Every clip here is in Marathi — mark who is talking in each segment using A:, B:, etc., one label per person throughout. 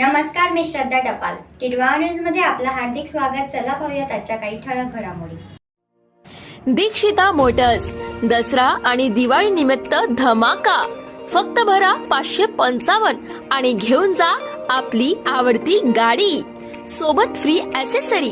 A: नमस्कार मी श्रद्धा टपाल. टिडवा न्यूजमध्ये आपलं हार्दिक स्वागत. चला पाहूयात आजच्या काही ठळक घडामोडी.
B: दीक्षिता मोटर्स दसरा आणि दिवाळी निमित्त धमाका. फक्त भरा पाचशे पंचावन्न आणि घेऊन जा आपली आवडती गाडी. सोबत फ्री ऍसेसरी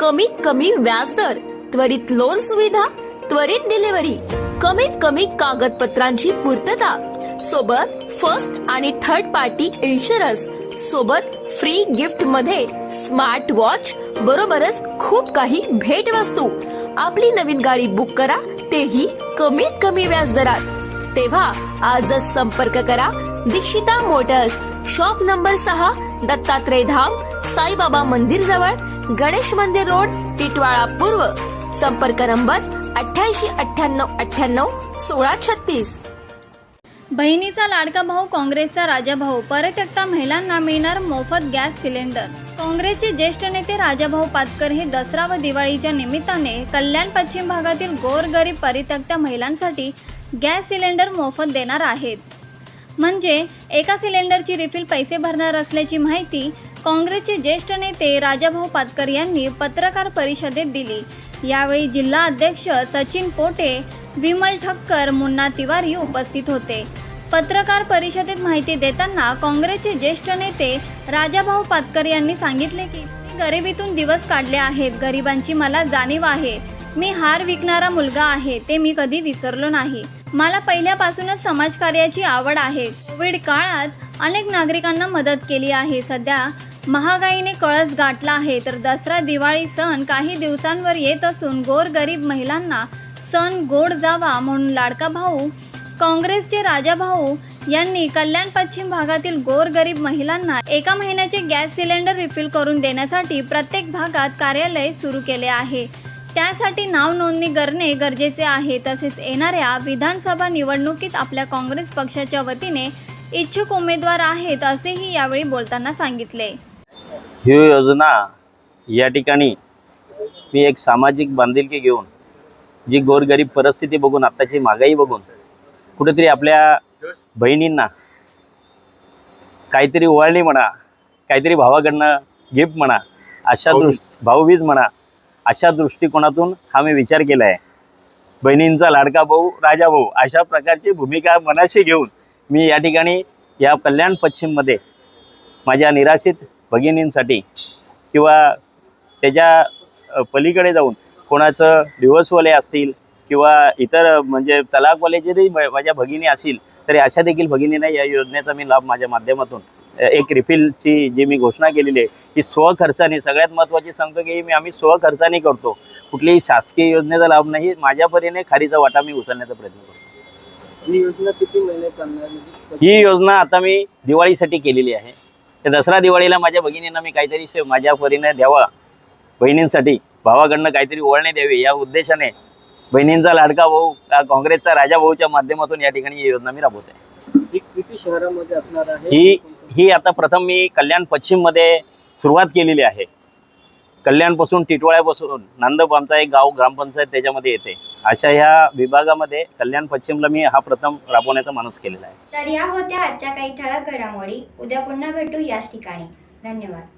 B: कमीत कमी व्याजदर त्वरित लोन सुविधा त्वरित डिलिव्हरी कमीत कमी कागदपत्रांची पूर्तता. सोबत फर्स्ट आणि थर्ड पार्टी इन्शुरन्स सोबत फ्री गिफ्टमध्ये स्मार्ट वॉच बरोबरच खूप काही भेट वस्तू आपली नवीन गाडी बुक करा तेही कमीत कमी व्याज दरात. तेव्हा आजच संपर्क करा दीक्षिता मोटर्स शॉप नंबर सहा दत्तात्रय धाम साईबाबा मंदिर जवळ गणेश मंदिर रोड टिटवाळा पूर्व. संपर्क नंबर अठ्याऐंशी अठ्ठ्याण्णव अठ्ठ्याण्णव सोळा छत्तीस.
C: बहिणीचा लाडका भाऊ काँग्रेसचा राजाभाऊ पर्यटकता महिलांना मिळणार मोफत गॅस सिलेंडर. काँग्रेसचे ज्येष्ठ नेते राजाभाऊ पातकर हे दसरा व दिवाळीच्या निमित्ताने कल्याण पश्चिम भागातील गोरगरीब परित्यक्त्या महिलांसाठी गॅस सिलेंडर मोफत देणार आहेत. म्हणजे एका सिलेंडरची रिफिल पैसे भरणार असल्याची माहिती काँग्रेसचे ज्येष्ठ नेते राजाभाऊ पातकर यांनी पत्रकार परिषदेत दिली. यावेळी जिल्हा अध्यक्ष सचिन पोटे विमल ठक्कर मुन्ना तिवारी उपस्थित होते. पत्रकार परिषदेत माहिती देताना काँग्रेसचे ज्येष्ठ नेते राजाभाऊ पातकर यांनी सांगितले की "मी गरिबीतून दिवस काढले आहेत. गरिबांची मला जाणीव आहे. मी हार विकणारा मुलगा आहे. ते मी कधी विसरलो नाही. मला पहिल्यापासूनच समाजकार्याची आवड आहे. कोविड काळात अनेक नागरिकांना मदत केली आहे. सध्या महागाईने कळस गाठला आहे. तर दसरा दिवाळी सण काही दिवसांवर येत असून गोरगरीब महिलांना सण गोड जावा म्हणून लाडका भाऊ काँग्रेसचे राजा भाऊ यांनी कल्याण पश्चिम भागातील गोरगरीब महिलांना एका महिन्याचे गॅस सिलेंडर रिफिल करून देण्यासाठी प्रत्येक भागात कार्यालय सुरू केले आहे. त्यासाठी नाव नोंदणी करणे गरजेचे आहे. तसेच येणाऱ्या विधानसभा निवडणुकीत आपल्या काँग्रेस पक्षाच्या वतीने इच्छुक उमेदवार आहेत असेही यावेळी बोलताना सांगितले.
D: ही योजना या ठिकाणी मी एक सामाजिक बांधिलकी घेऊन जी गोरगरीब परिस्थिती बघून आत्ताची महागाई बघून कुठेतरी आपल्या बहिणींना काहीतरी ओवाळणी म्हणा काहीतरी भावाकडनं गिफ्ट म्हणा अशा दृष् भाऊबीज म्हणा अशा दृष्टिकोनातून हा मी विचार केला आहे बहिणींचा लाडका भाऊ राजा भाऊ अशा प्रकारची भूमिका मनाशी घेऊन मी या ठिकाणी या कल्याण पश्चिममध्ये माझ्या निराशित भगिनींसाठी किंवा त्याच्या पलीकडे जाऊन कोणाचं डिवोर्सवाले असतील किंवा इतर म्हणजे तलाकवाले जरी माझ्या भगिनी असतील तरी अशा देखील भगिनींना या योजनेचा मी लाभ माझ्या माध्यमातून एक रिफिलची जी मी घोषणा केलेली आहे की स्वखर्चाने सगळ्यात महत्त्वाची सांगतो की मी आम्ही स्वखर्चाने करतो. कुठलीही शासकीय योजनेचा लाभ नाही माझ्या परीने खारीचा वाटा मी उचलण्याचा प्रयत्न करतो.
E: ही योजना किती महिने चालणार
D: ही योजना आता मी दिवाळीसाठी केलेली आहे. तर दसरा दिवाळीला माझ्या भगिनींना मी काहीतरी माझ्या परीने द्यावा बहिणींसाठी. भावाकडनं काहीतरी ओळणी द्यावी या उद्देशाने बहिणींचा लाडका भाऊ का काँग्रेसचा राजा भाऊच्या माध्यमातून या ठिकाणी ही योजना मी राबवत आहे
E: ही किती शहरामध्ये असणार आहे?
D: ही ही आता प्रथम मी कल्याण पश्चिममध्ये सुरुवात केलेली आहे. कल्याणपासून टिटवाळ्यापासून नांदप आमचा एक गाव ग्रामपंचायत त्याच्यामध्ये येते. अशा ह्या विभागामध्ये कल्याण पश्चिमला मी हा प्रथम राबवण्याचा मानस केलेला आहे.
A: तर या होत्या आजच्या काही ठळक घडामोडी. उद्या पुन्हा भेटू याच ठिकाणी. धन्यवाद.